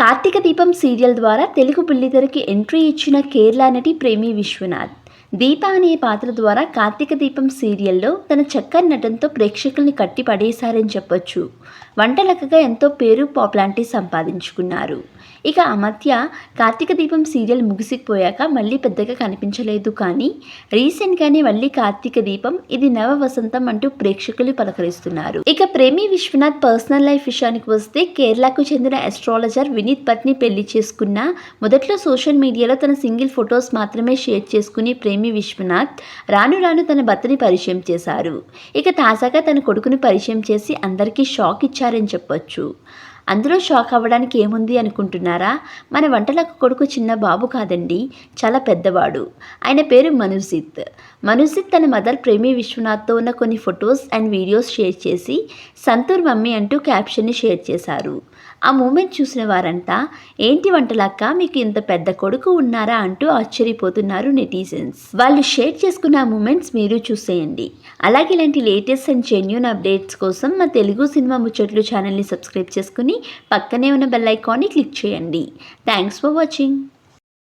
కార్తీక దీపం సీరియల్ ద్వారా తెలుగు బుల్లితెరకి ఎంట్రీ ఇచ్చిన కేరళ నటి ప్రేమి విశ్వనాథ్. దీప అనే పాత్ర ద్వారా కార్తీక దీపం సీరియల్లో తన చక్కని నటనతో ప్రేక్షకుల్ని కట్టి పడేశారని చెప్పొచ్చు వంటలకగా ఎంతో పేరు పాపులారిటీ సంపాదించుకున్నారు. ఇక ఆ మధ్య కార్తీక దీపం సీరియల్ ముగిసిపోయాక మళ్ళీ పెద్దగా కనిపించలేదు కానీ రీసెంట్గానే మళ్ళీ కార్తీక దీపం ఇది నవ వసంతం అంటూ ప్రేక్షకులు పలకరిస్తున్నారు. ఇక ప్రేమి విశ్వనాథ్ పర్సనల్ లైఫ్ విషయానికి వస్తే కేరళకు చెందిన అస్ట్రాలజర్ వినీత్ పత్ని పెళ్ళి చేసుకున్న మొదట్లో సోషల్ మీడియాలో తన సింగిల్ ఫొటోస్ మాత్రమే షేర్ చేసుకుని ప్రేమి విశ్వనాథ్? రాను రాను తన భర్తని పరిచయం చేశారు. ఇక తాజాగా తన కొడుకుని పరిచయం చేసి అందరికీ షాక్ ఇచ్చారని చెప్పొచ్చు. అందులో షాక్ అవ్వడానికి ఏముంది అనుకుంటున్నారా? మన వంటలకు కొడుకు చిన్న బాబు కాదండి చాలా పెద్దవాడు. ఆయన పేరు మనుజిత్. మనుజిత్ తన మదర్ ప్రేమి విశ్వనాథ్తో ఉన్న కొన్ని ఫొటోస్ అండ్ వీడియోస్ షేర్ చేసి సంతూర్ మమ్మీ అంటూ క్యాప్షన్ని షేర్ చేశారు. ఆ మూమెంట్ చూసిన వారంతా ఏంటి వంటలక్క మీకు ఇంత పెద్ద కొడుకు ఉన్నారా? అంటూ ఆశ్చర్యపోతున్నారు నెటిజన్స్. వాళ్ళు షేర్ చేసుకున్న ఆ మూమెంట్స్ మీరు చూసేయండి. అలాగే ఇలాంటి లేటెస్ట్ అండ్ జెన్యున్ అప్డేట్స్ కోసం మా తెలుగు సినిమా ముచ్చట్లు ఛానల్ని సబ్స్క్రైబ్ చేసుకుని పక్కనే ఉన్న బెల్ ఐకాన్ని క్లిక్ చేయండి. Thanks for watching